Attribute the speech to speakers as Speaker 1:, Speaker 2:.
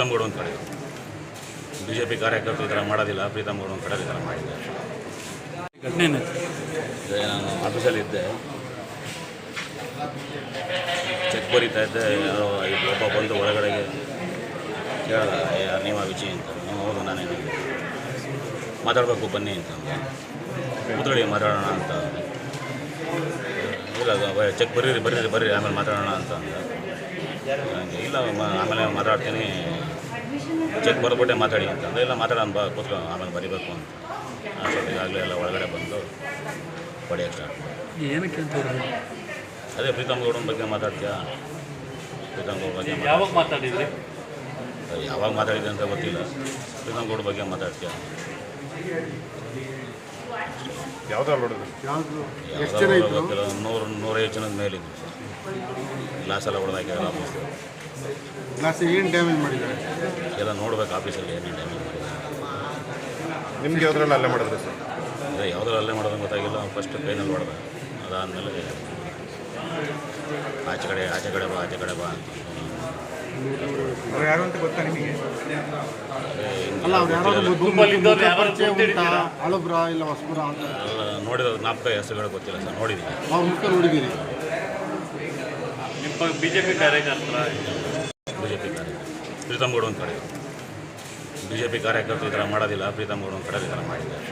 Speaker 1: ಪ್ರೀತಮ್ ಗೌಡ ಒಂದು ಕಡೆ B J P ಕಾರ್ಯಕರ್ತರು ಈ ಥರ ಮಾಡೋದಿಲ್ಲ ಪ್ರೀತಮ್ ಗೌಡ ಒಂದು ಕಡೆ ಈ ಥರ ಮಾಡಿದ್ದಾರೆ.
Speaker 2: ಘಟನೆ ಏನಾಯ್ತು?
Speaker 1: ನಾನು ಆಫೀಸಲ್ಲಿ ಇದ್ದೆ. ಚೆಕ್ ಬರೀತಾ ಇದ್ದೆ ಯಾರೋ ಒಬ್ಬ ಬಂದು ಒಳಗಡೆಗೆ ಕೇಳ್ದ "ಏ, ನೀವ ವಿಜಯ್ ಅಂತ. "ಹ್ಞೂ, ಹೌದು ನಾನೇನು ಮಾತಾಡಬೇಕು ಬನ್ನಿ ಅಂತ ಕೂತ್ಕೊಳ್ಳಿ ಮಾತಾಡೋಣ ಅಂತ ಇಲ್ಲ ಚೆಕ್ ಬರೀರಿ ಬರೀರಿ ಬರ್ರಿ ಆಮೇಲೆ ಮಾತಾಡೋಣ ಅಂತ ಅಂದೆ. ಇಲ್ಲ ಮ- ಆಮೇಲೆ ಮಾತಾಡ್ತೀನಿ. ಚೆಕ್ ಬರ್ಬಿಟ್ಟೆ ಮಾತಾಡಿ ಅಂತಂದ್ರೆ ಇಲ್ಲ ಮಾತಾಡೋಣ ಬಾ ಕೂತ್ಕೊ ಆಮೇಲೆ ಬರಿಬೇಕು ಅಂತ. ಅಷ್ಟೊತ್ತಿಗಾಗಲೇ ಎಲ್ಲ ಒಳಗಡೆ ಬಂದು ಹೊಡೆಯೋಕ್ಕೆ ಸ್ಟಾರ್ಟ್.
Speaker 2: ಏನಕ್ಕೆ
Speaker 1: ಅದೇ ಪ್ರೀತಮ್ ಗೌಡನ ಬಗ್ಗೆ ಮಾತಾಡ್ತೀಯಾ? ಪ್ರೀತಮ್ ಗೌಡ ಬಗ್ಗೆ ಮಾತಾಡ್-
Speaker 2: ಯಾವಾಗ ಮಾತಾಡಿದ್ರಿ?
Speaker 1: ಯಾವಾಗ ಮಾತಾಡಿದೆ ಅಂತ ಗೊತ್ತಿಲ್ಲ. ಪ್ರೀತಮ್ ಗೌಡ ಬಗ್ಗೆ ಮಾತಾಡ್ತೀಯ? ಯಾವ್ದು ಯಾವ್ದು ನೂರು ನೂರೈದು ಜನದ ಮೇಲಿದ್ರು. ಗ್ಲಾಸ್ ಎಲ್ಲ ಹೊಡೆದಾಕಿದ್ದಾರೆ ಆಫೀಸ್
Speaker 3: ಗ್ಲಾಸ್ ಏನು ಡ್ಯಾಮೇಜ್ ಮಾಡಿದ್ದಾರೆ?
Speaker 1: ಎಲ್ಲ ನೋಡ್ಬೇಕು ಆಫೀಸಲ್ಲಿ ಏನೇನು ಡ್ಯಾಮೇಜ್ ಮಾಡಿದ್ದಾರೆ.
Speaker 4: ನಿಮ್ಗೆ ಯಾವ್ದ್ರಲ್ಲಿ ಅಲ್ಲೇ ಮಾಡಿದ್ರೆ ಸರ್?
Speaker 1: ಅದೇ ಅಲ್ಲೇ ಮಾಡೋದು ಗೊತ್ತಾಗಿಲ್ಲ. ಫಸ್ಟ್ ಕೈನಲ್ಲಿ ಹೊಡೆದ. ಅದಾದಮೇಲೆ ಆಚೆ ಕಡೆ ಆಚೆ ಕಡೆ ಬಾ ಆಚೆ ಕಡೆ ಬಾ ಅಂತ
Speaker 3: ಯಾರು ಅಂತ ಗೊತ್ತಾ ನಿಮಗೆ? ಅಲ್ಲ ಅವ್ರು ಯಾರಾದ್ರು
Speaker 1: ಗೊತ್ತಿಲ್ಲ.
Speaker 3: ಮೊದ್ಲು
Speaker 2: ಗುಂಪಲ್ಲಿ ಇದ್ದವ್ರು ಯಾರಾದ್ರು
Speaker 3: ಪರಿಚಯ ಉಂಟಾ?
Speaker 2: ಗೊತ್ತಿದ್ದೀರಾ?
Speaker 3: ಹಳಬ್ರ ಇಲ್ಲ ಹೊಸಬ್ರ ಅಂತ?
Speaker 1: ನೋಡಿರೋ ಜ್ಞಾಪಕ ಹೆಸರುಗಳು ಗೊತ್ತಿಲ್ಲ ಸರ್ ನೋಡಿದ್ದೀನಿ
Speaker 3: ಅವ್ರ ಮುಖ ನೋಡಿದ್ದೀರಿ
Speaker 2: ನಿಮ್ಮ ಬಿ ಜೆ ಪಿ ಕಾರ್ಯಕರ್ತರ
Speaker 1: ಬಿಜೆಪಿ ಕಾರ್ಯಕರ್ತರು ಪ್ರೀತಮ್ ಗೌಡ ಒಂದು ಕಡೆ. ಬಿಜೆಪಿ ಕಾರ್ಯಕರ್ತರು ಈ ಥರ ಮಾಡೋದಿಲ್ಲ, ಪ್ರೀತಮ್ ಗೌಡ ಒಂದು ಕಡೆ ಈ ಥರ ಮಾಡಿದ್ದಾರೆ.